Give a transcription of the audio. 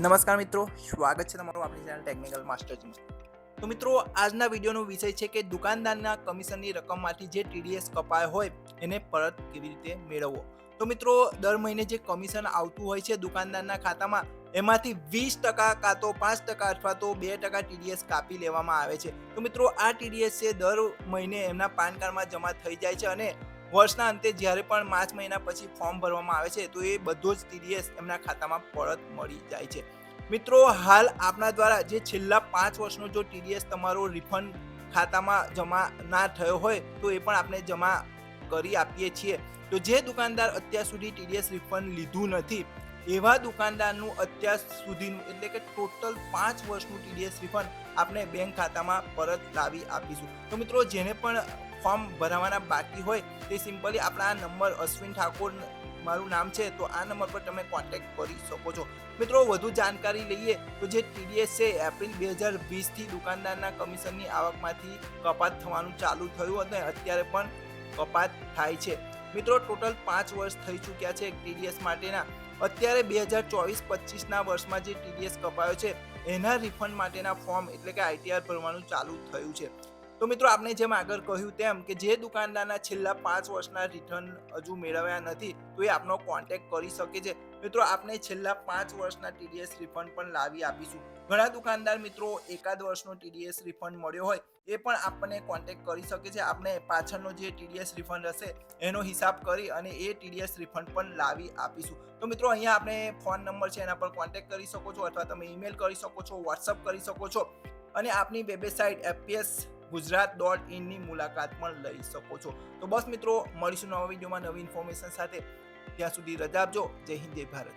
નમસ્કાર મિત્રો, સ્વાગત છે તમારું આપણી ચેનલ ટેકનિકલ માસ્ટર્સમાં તો મિત્રો, આજના વિડીયોનો વિષય છે કે દુકાનદારના કમિશનની રકમમાંથી જે ટીડીએસ કપાયો હોય, એને પરત કેવી રીતે મેળવવો? તો મિત્રો, દર મહિને જે કમિશન આવતું હોય છે દુકાનદારના ખાતામાં, એમાંથી વીસ ટકા કાં તો પાંચ ટકા અથવા તો બે ટકા ટીડીએસ કાપી લેવામાં આવે છે. તો મિત્રો, આ ટીડીએસ છે દર મહિને એમના પાન કાર્ડમાં જમા થઈ જાય છે અને વર્ષના અંતે જ્યારે પણ માર્ચ મહિના પછી ફોર્મ ભરવામાં આવે છે, તો એ બધો જ ટીડીએસ એમના ખાતામાં પરત મળી જાય છે. મિત્રો, હાલ આપના દ્વારા જે છેલ્લા પાંચ વર્ષનો જો ટીડીએસ તમારો રિફંડ ખાતામાં જમા ના થયો હોય, તો એ પણ આપણે જમા કરી આપીએ છીએ. તો જે દુકાનદાર અત્યાર સુધી ટીડીએસ રિફંડ લીધું નથી, એવા દુકાનદારનું અત્યાર સુધીનું એટલે કે ટોટલ પાંચ વર્ષનું ટીડીએસ રિફંડ આપણે બેંક ખાતામાં પરત લાવી આપીશું. તો મિત્રો, જેને પણ ફોર્મ ભરાવાના બાકી હોય તે સિમ્પલી આપણા આ નંબર અશ્વિન ઠાકોર મારું નામ છે, તો આ નંબર પર તમે કોન્ટેક્ટ કરી શકો છો. મિત્રો, વધુ જાણકારી લઈએ તો જે ટીડીએસ છે, એપ્રિલ બે હજાર વીસથી દુકાનદારના કમિશનની આવકમાંથી કપાત થવાનું ચાલુ થયું અને અત્યારે પણ કપાત થાય છે. મિત્રો, ટોટલ પાંચ વર્ષ થઈ ચૂક્યા છે ટીડીએસ માટેના. અત્યારે બે હજાર ચોવીસ પચીસના વર્ષમાં જે ટીડીએસ કપાયો છે, એના રિફંડ માટેના ફોર્મ એટલે કે આઈટીઆર ભરવાનું ચાલુ થયું છે. તો મિત્રો આપણે જેમ આગળ કહ્યું તેમ કે જે દુકાનદારના છેલ્લા પાંચ વર્ષના રિટર્ન હજુ મેળવ્યા નથી, તો એ આપનો કોન્ટેક્ટ કરી શકે છે. મિત્રો આપણે છેલ્લા પાંચ વર્ષના ટીડીએસ રિફંડ પણ લાવી આપીશું. ઘણા દુકાનદાર મિત્રો એકાદ વર્ષનો ટીડીએસ રિફંડ મળ્યો હોય, એ પણ આપણને કોન્ટેક્ટ કરી શકે છે. આપણે પાછળનો જે ટીડીએસ રિફંડ હશે, એનો હિસાબ કરી અને એ ટીડીએસ રિફંડ પણ લાવી આપીશું. તો મિત્રો અહીંયા આપણે ફોન નંબર છે, એના પર કોન્ટેક્ટ કરી શકો છો, અથવા તમે ઈમેલ કરી શકો છો વોટ્સઅપ કરી શકો છો. અને આપની વેબસાઇટ એપીએસ ગુજરાત ડોટ ઇનની મુલાકાત પણ લઈ શકો છો. તો બસ મિત્રો, મળીશું નવા વિડીયોમાં નવી ઇન્ફોર્મેશન સાથે. ત્યાં સુધી રજા આપજો. જય હિન્દ, જય ભારત.